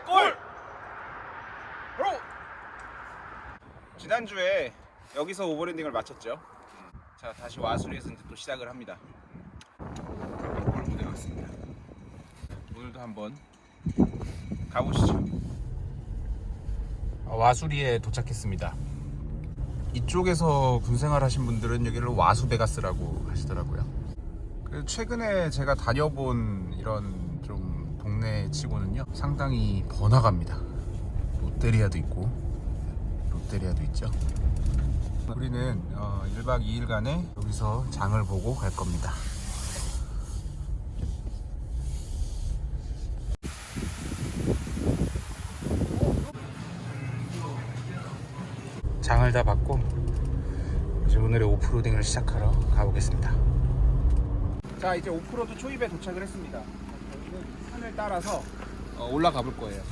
골! 바로! 지난주에 여기서 오버랜딩을 마쳤죠. 자, 다시 와수리에서 이제 또 시작을 합니다. 골 무대 같습니다. 오늘도 한번 가보시죠. 아, 와수리에 도착했습니다. 이쪽에서 군생활 하신 분들은 여기를 와수베가스라고 하시더라고요. 그 최근에 제가 다녀본 이런 좀 동네 치고는요 상당히 번화가입니다. 롯데리아도 있고 롯데리아도 있죠. 우리는 어, 1박 2일간에 여기서 장을 보고 갈 겁니다. 장을 다 받고 이제 오늘의 오프로딩을 시작하러 가보겠습니다. 자 이제 오프로드 초입에 도착을 했습니다. 산을 따라서 어, 올라가 볼 거예요.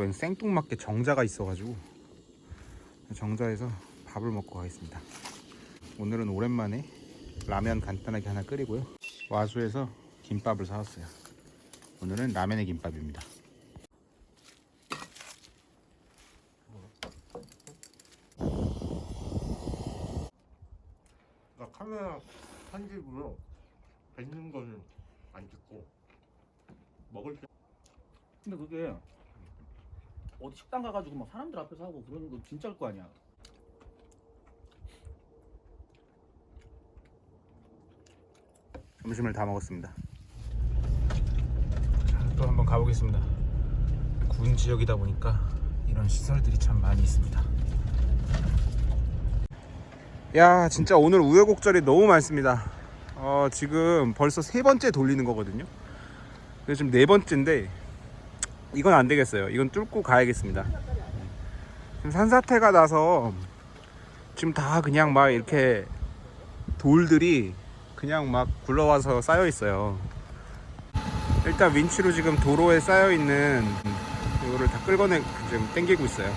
웬 생뚱맞게 정자가 있어가지고 정자에서 밥을 먹고 가겠습니다. 오늘은 오랜만에 라면 간단하게 하나 끓이고요. 와수에서 김밥을 사왔어요. 오늘은 라면의 김밥입니다. 나 카메라 편집으로 뱉는 거는 안 찍고 먹을 때 근데 그게 어디 식당 가가지고 막 사람들 앞에서 하고 그러는 거 진짜일 거 아니야. 점심을 다 먹었습니다. 자, 또 한번 가보겠습니다. 군 지역이다 보니까 이런 시설들이 참 많이 있습니다. 야, 진짜 오늘 우여곡절이 너무 많습니다. 어, 지금 벌써 세 번째 돌리는 거거든요. 그래서 지금 네 번째인데 이건 안 되겠어요. 이건 뚫고 가야겠습니다. 지금 산사태가 나서 지금 다 그냥 막 이렇게 돌들이 그냥 막 굴러와서 쌓여 있어요. 일단 윈치로 지금 도로에 쌓여 있는 이거를 다 끌어내 지금 당기고 있어요.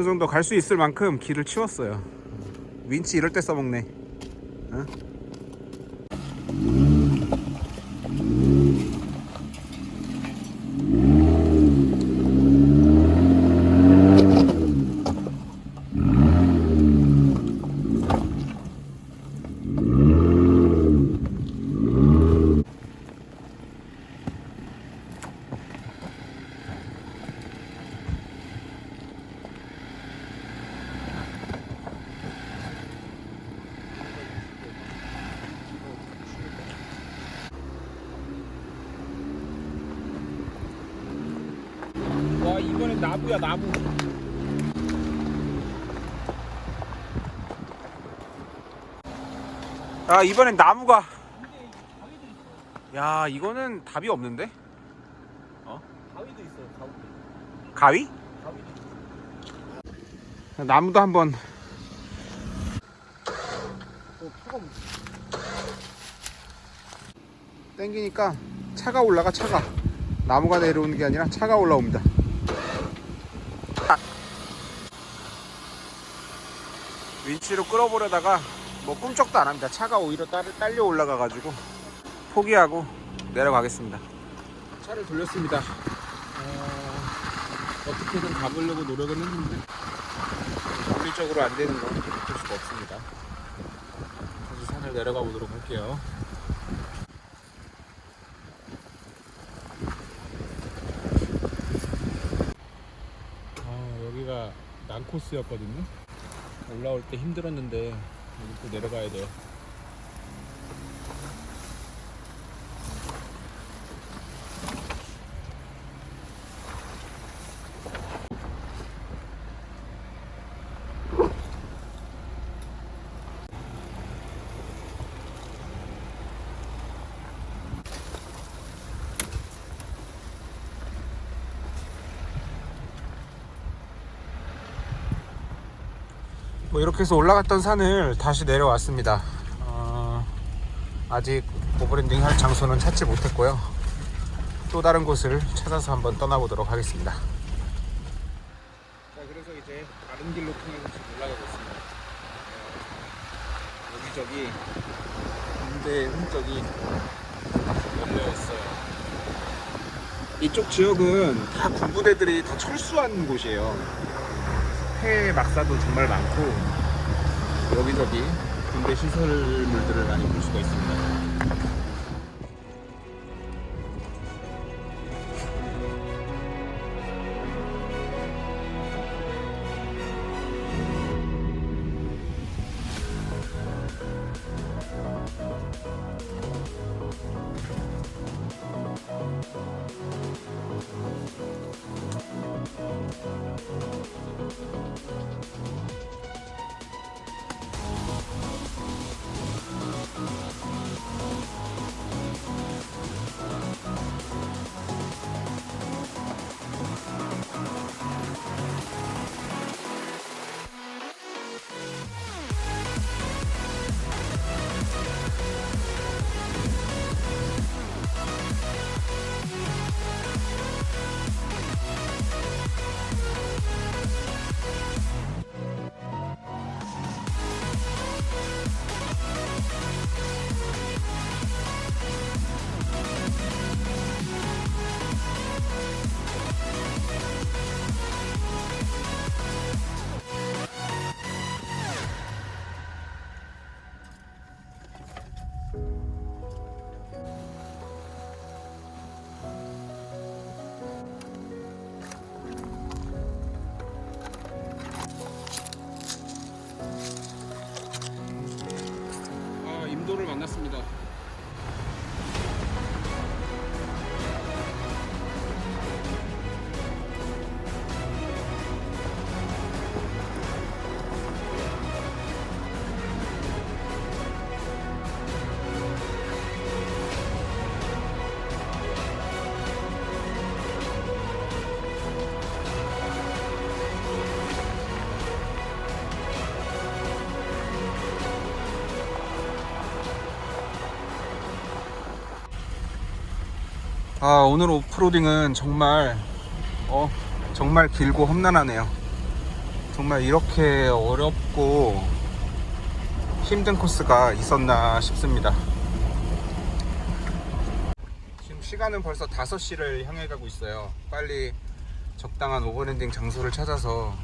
어느 정도 갈 수 있을 만큼 길을 치웠어요. 윈치 이럴 때 써먹네. 어? 와 이번엔 나무야 나무 아 이번엔 나무가 야 이거는 답이 없는데 가위도 있어요. 가위. 가위? 있어. 나무도 한번 어, 땡기니까 차가 올라가 차가 나무가 내려오는 게 아니라 차가 올라옵니다 아. 윈치로 끌어보려다가 뭐 꿈쩍도 안 합니다. 차가 오히려 딸, 딸려 올라가 가지고 포기하고 내려가겠습니다. 차를 돌렸습니다. 어, 어떻게든 가보려고 노력은 했는데 물리적으로 안 되는 건 어쩔 수가 없습니다. 다시 산을 내려가 보도록 할게요. 아, 여기가 난코스였거든요. 올라올 때 힘들었는데 또 내려가야 돼요. 뭐 이렇게 해서 올라갔던 산을 다시 내려왔습니다. 어, 아직 오버랜딩 할 장소는 찾지 못했고요. 또 다른 곳을 찾아서 한번 떠나보도록 하겠습니다. 자, 그래서 이제 다른 길로 통해서 올라가고 있습니다. 어, 여기저기 군대 흔적이 열려 있어요. 이쪽 지역은 다 군부대들이 다 철수한 곳이에요. 폐 막사도 정말 많고 여기저기 군대 시설물들을 많이 볼 수가 있습니다. 아 오늘 오프로딩은 정말 어 정말 길고 험난하네요. 정말 이렇게 어렵고 힘든 코스가 있었나 싶습니다. 지금 시간은 벌써 5시를 향해 가고 있어요. 빨리 적당한 오버랜딩 장소를 찾아서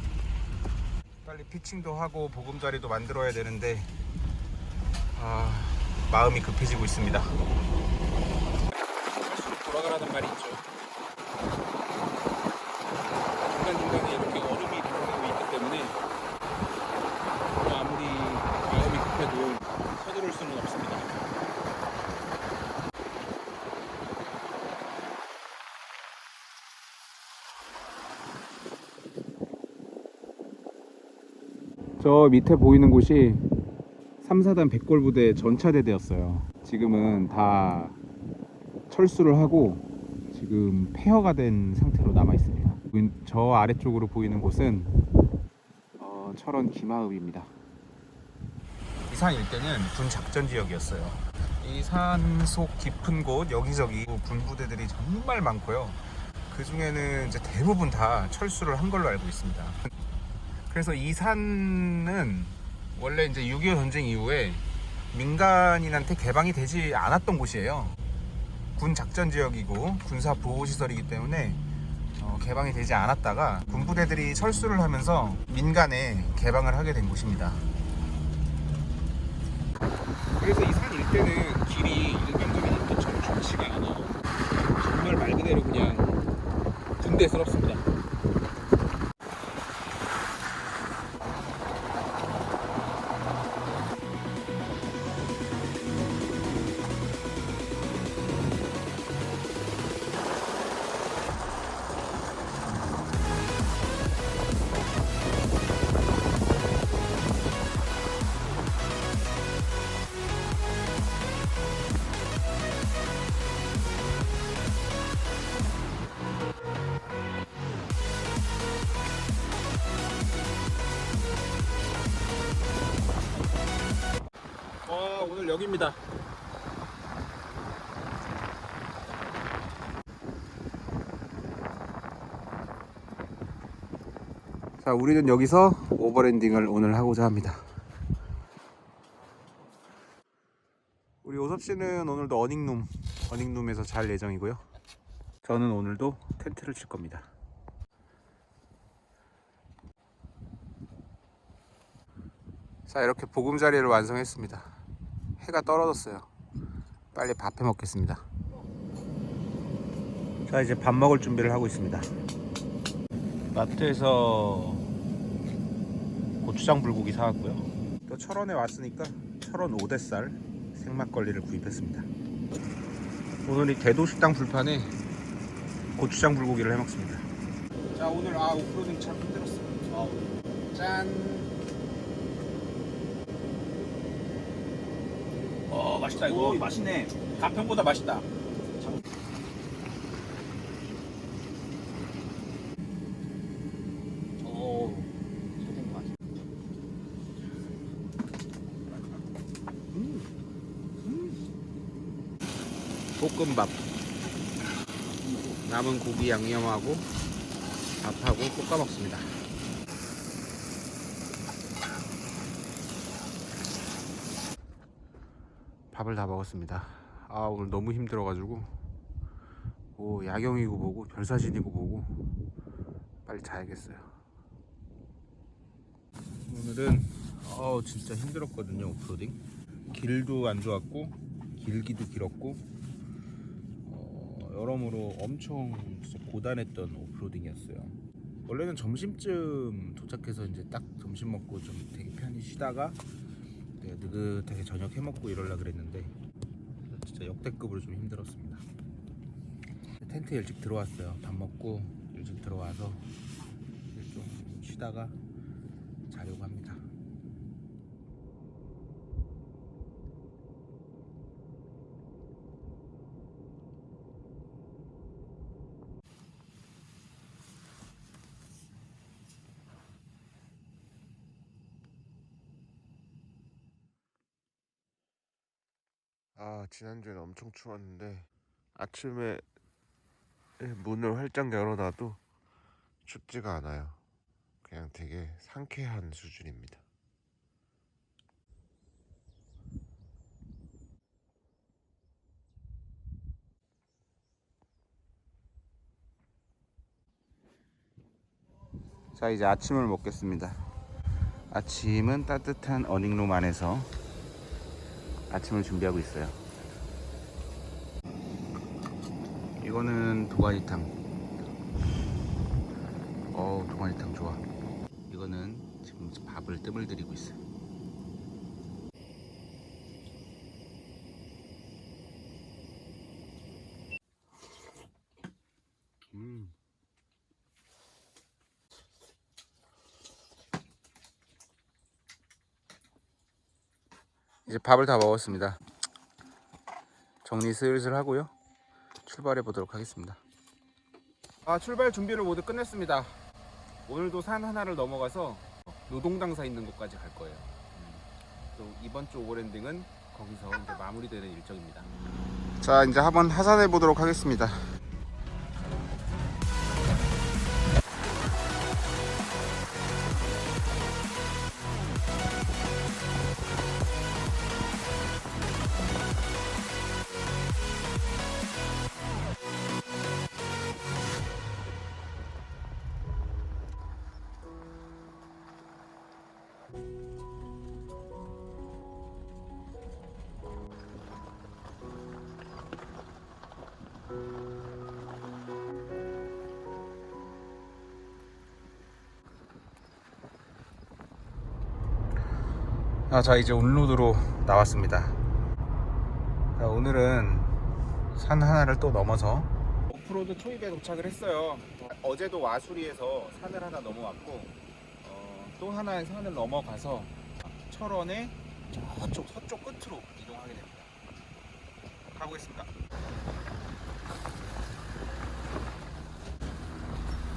빨리 피칭도 하고 보금자리도 만들어야 되는데 아, 마음이 급해지고 있습니다. 돌아가라는 말이 있죠. 중간중간에 이렇게 얼음이 들어가고 있기 때문에 뭐 아무리 마음이 급해도 서두를 수는 없습니다. 저 밑에 보이는 곳이 3, 4단 백골부대 전차대대였어요. 지금은 다 철수를 하고 지금 폐허가 된 상태로 남아 있습니다. 왼- 저 아래쪽으로 보이는 곳은 어, 철원 기마읍입니다. 이 산 일대는 군 작전 지역이었어요. 이 산 속 깊은 곳 여기저기 군 부대들이 정말 많고요. 그 중에는 이제 대부분 다 철수를 한 걸로 알고 있습니다. 그래서 이 산은 원래 이제 6.25 전쟁 이후에 민간인한테 개방이 되지 않았던 곳이에요. 군 작전 지역이고 군사 보호 시설이기 때문에 어, 개방이 되지 않았다가 군부대들이 철수를 하면서 민간에 개방을 하게 된 곳입니다. 그래서 이 산 일대는 길이 일반적인 일도처럼 좋지가 않아요. 정말 말 그대로 그냥 군대스럽습니다. 여기입니다. 자, 우리는 여기서 오버랜딩을 오늘 하고자 합니다. 우리 오섭 씨는 오늘도 어닝룸, 어닝룸에서 잘 예정이고요. 저는 오늘도 텐트를 칠 겁니다. 자, 이렇게 보금자리를 완성했습니다. 해가 떨어졌어요. 빨리 밥해 먹겠습니다. 자, 이제 밥 먹을 준비를 하고 있습니다. 마트에서 고추장 불고기 사왔고요. 또 철원에 왔으니까 철원 오대살 생막걸리를 구입했습니다. 오늘 이 대도식당 불판에 고추장 불고기를 해 먹습니다. 자 오늘 아 오프로딩 참 힘들었어. 짠. 어 맛있다 이거 맛있네 가평보다 맛있다 오 잘된 거 같아 볶음밥. 남은 고기 양념하고 밥하고 볶아 먹습니다. 밥을 다 먹었습니다. 아 오늘 너무 힘들어 가지고 오 야경이고 뭐고 별사진이고 뭐고 빨리 자야겠어요. 오늘은 어 진짜 힘들었거든요 오프로딩. 길도 안 좋았고 길기도 길었고 어, 여러모로 엄청 고단했던 오프로딩이었어요. 원래는 점심쯤 도착해서 이제 딱 점심 먹고 좀 되게 편히 쉬다가 되게 느긋하게 저녁 해 먹고 이러려 그랬는데 진짜 역대급으로 좀 힘들었습니다. 텐트 일찍 들어왔어요. 밥 먹고 일찍 들어와서 좀 쉬다가 자려고 합니다. 아 지난주에는 엄청 추웠는데 아침에 문을 활짝 열어놔도 춥지가 않아요. 그냥 되게 상쾌한 수준입니다. 자 이제 아침을 먹겠습니다. 아침은 따뜻한 어닝룸 안에서 아침을 준비하고 있어요. 이거는 도가니탕. 어우 도가니탕 좋아. 이거는 지금 밥을 뜸을 들이고 있어요. 음. 이제 밥을 다 먹었습니다. 정리 슬슬 하고요. 출발해 보도록 하겠습니다. 아 출발 준비를 모두 끝냈습니다. 오늘도 산 하나를 넘어가서 노동당사 있는 곳까지 갈 거예요. 음, 또 이번 주 오버랜딩은 거기서 이제 마무리되는 일정입니다. 자 이제 한번 하산해 보도록 하겠습니다. 아, 자 이제 온로드로 나왔습니다. 자, 오늘은 산 하나를 또 넘어서 오프로드 초입에 도착을 했어요. 어제도 와수리에서 산을 하나 넘어왔고 어, 또 하나의 산을 넘어가서 철원의 저쪽 서쪽 끝으로 이동하게 됩니다. 가보겠습니다.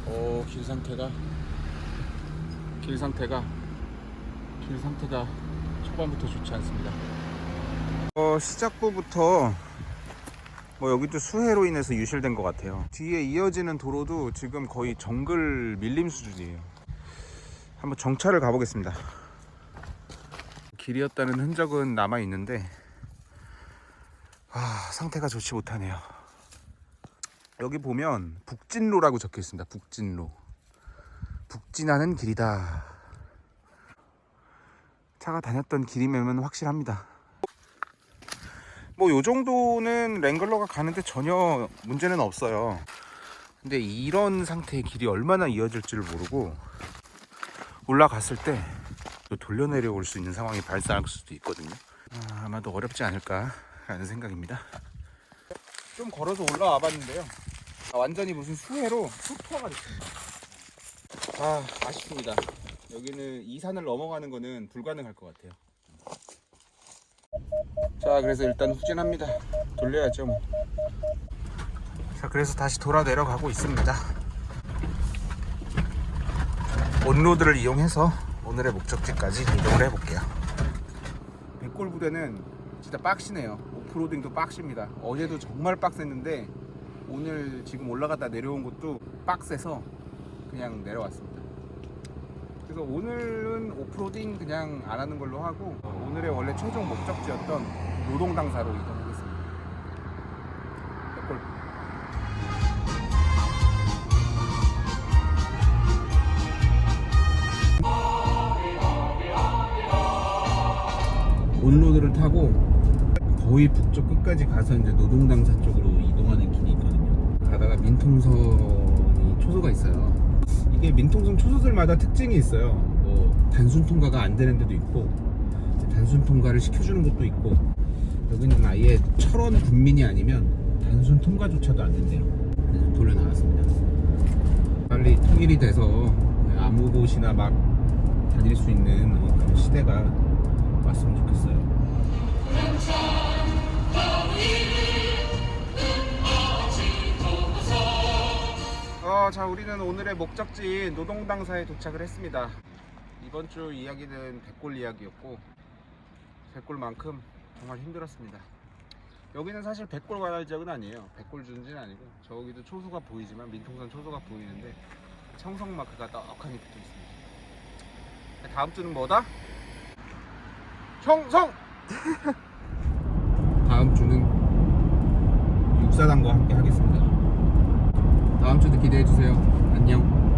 오, 길 상태가 길 상태가 길 상태가 초반부터 좋지 않습니다. 어, 시작부부터 뭐 여기도 수해로 인해서 유실된 것 같아요. 뒤에 이어지는 도로도 지금 거의 정글 밀림 수준이에요. 한번 정차를 가보겠습니다. 길이었다는 흔적은 남아 있는데 아, 상태가 좋지 못하네요. 여기 보면 북진로라고 적혀 있습니다. 북진로. 북진하는 길이다. 차가 다녔던 길이면 확실합니다. 뭐 요 정도는 랭글러가 가는데 전혀 문제는 없어요. 근데 이런 상태의 길이 얼마나 이어질지를 모르고 올라갔을 때또 돌려 내려올 수 있는 상황이 발생할 수도 있거든요. 아, 아마도 어렵지 않을까 라는 생각입니다. 좀 걸어서 올라와 봤는데요. 아, 완전히 무슨 수해로 숲터가 됐습니다. 아, 아쉽습니다. 여기는 이 산을 넘어가는 거는 불가능할 것 같아요. 자, 그래서 일단 후진합니다. 돌려야죠, 뭐. 자, 그래서 다시 돌아 내려가고 있습니다. 온로드를 이용해서 오늘의 목적지까지 이동을 해볼게요. 백골 부대는 진짜 빡시네요. 오프로딩도 빡십니다. 어제도 정말 빡셌는데 오늘 지금 올라갔다 내려온 것도 빡세서 그냥 내려왔습니다. 그래서 오늘은 오프로딩 그냥 안 하는 걸로 하고 오늘의 원래 최종 목적지였던 노동당사로 이동하겠습니다. 백골 온로드를 타고 거의 북쪽 끝까지 가서 이제 노동당사 쪽으로 이동하는 길이 있거든요. 가다가 민통선이 초소가 있어요. 이게 민통선 초소들마다 특징이 있어요. 뭐 단순 통과가 안 되는 데도 있고 단순 통과를 시켜주는 곳도 있고 여기는 아예 철원 군민이 아니면 단순 통과조차도 안 된대요. 돌려 나왔습니다. 빨리 통일이 돼서 아무 곳이나 막 다닐 수 있는 어, 그런 시대가 왔으면 좋겠어요. 어, 자, 우리는 오늘의 목적지인 노동당사에 도착을 했습니다. 이번 주 이야기는 백골 이야기였고, 백골만큼 정말 힘들었습니다. 여기는 사실 백골 관할 지역은 아니에요. 백골 주는지는 아니고, 저기도 초소가 보이지만, 민통선 초소가 보이는데, 청성 마크가 떡하니 붙어 있습니다. 다음 주는 뭐다? 청성! 다음 주는 육사단과 함께 하겠습니다. 다음 주도 기대해 주세요. 안녕.